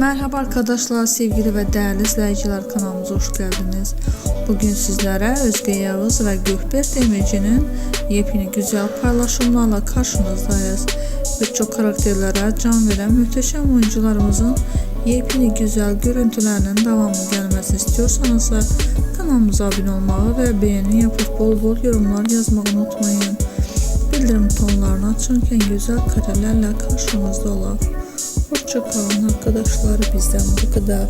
Merhaba arkadaşlar, sevgili ve değerli izleyiciler kanalımıza hoş geldiniz. Bugün sizlere Özge Yağız ve Gökber Demirci'nin yepyeni güzel paylaşımlarla karşınızdayız. Birçok karakterlere can veren muhteşem oyuncularımızın yepyeni güzel görüntülerinin devamı gelmesi istiyorsanız da kanalımıza abone olmayı ve beğeni yapıp bol bol yorumlar yazmayı unutmayın. Bildirim açarkən gözəl karələrlə qarşınızda olan Hoşça kalın arkadaşlar bizden bu kadar.